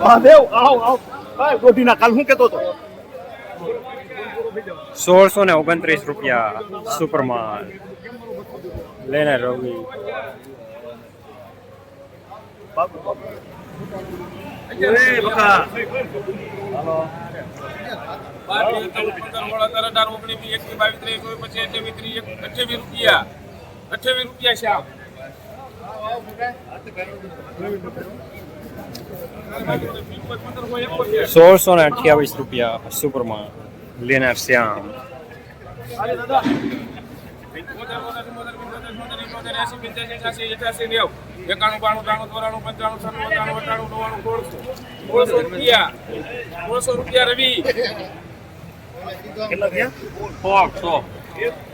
મહાદેવ આવ આવ. આ ગોઢીના કાલ હું કેતો હતો? સોળસો ને ઓગણત્રીસ રૂપિયા સુપરમાન લઈને રવિ. બકા. અઠ્યાવીસ રૂપિયા શ્યામ. સોળસો ને અઠ્યાવીસ રૂપિયા સુપરમાન લેનાર શ્યામ એકાણું બાણું ત્રાણું ચોરાણું પંચાણું છન્નું અઠાણું અઠાણું નવ્વાણું સોળસો સોળસો રૂપિયા સોળસો રૂપિયા રવિ કેટલા થયા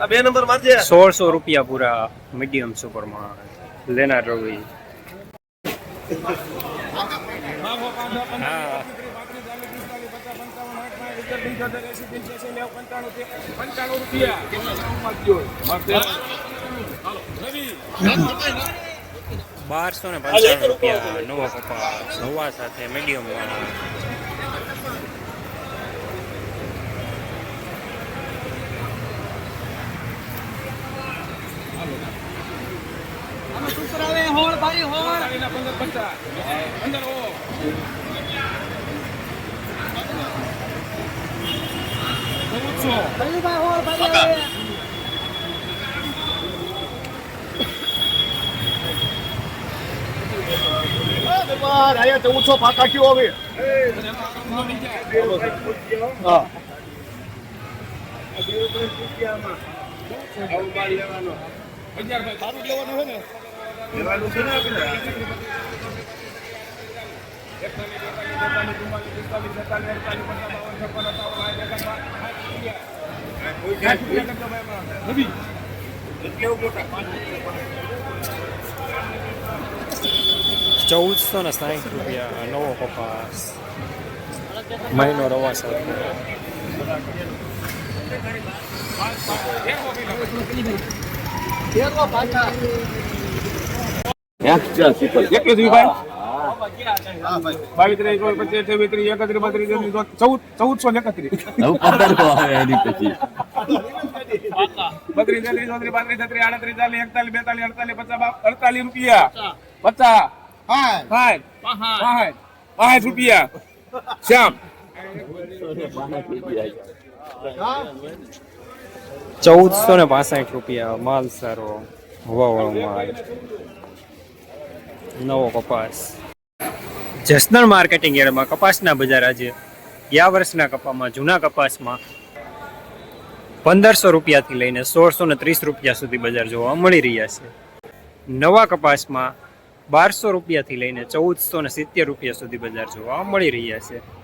આ બે નંબર મારજે સોળસો રૂપિયા પૂરા મીડિયમ સુપરમાન લેનાર રવિ હા. પંચાણું રૂપિયા બારસો ને પંચાણું રૂપિયા નવો કપા નવા સાથે મીડિયમ પંદર પચાસ પંદર ઓ ચૌદસો પાકા. કયો હવે. હા. અગિયાર ભાઈ સારું લેવાનું છે ને. ચૌદસો ને સાહીઠ રૂપિયા નવો કપાસ મહિનો રવા સાથે. ભાઈ? બાવીસ ત્રેવીસ પચીસ અઠ્યાવીસ ત્રીસ એકત્રીસ બત્રીસ ચૌદ ચૌદસો ને એકત્રીસ. બત્રીસ તેત્રીસ ચોત્રીસ પાંત્રીસ છત્રીસ આડત્રીસ ચાલીસ એકતાલીસ બેતાલીસ અડતાલીસ પચાસ અડતાલીસ રૂપિયા. પચાસ. સાઠ સાઠ પાંચ રૂપિયા. શ્યામ. ચૌદસો ને પાસઠ રૂપિયા માલ સારો. હવાવાળો માલ. નવો કપાસ. જસનલ માર્કેટિંગ યાર્ડમાં કપાસના બજાર આજે ગયા વર્ષના કપામાં, જૂના કપાસમાં પંદરસો રૂપિયાથી લઈને સોળસો ને ત્રીસ રૂપિયા સુધી બજાર જોવા મળી રહ્યા છે. નવા કપાસમાં બારસો રૂપિયાથી લઈને ચૌદસો ને સિત્તેર રૂપિયા સુધી બજાર જોવા મળી રહ્યા છે.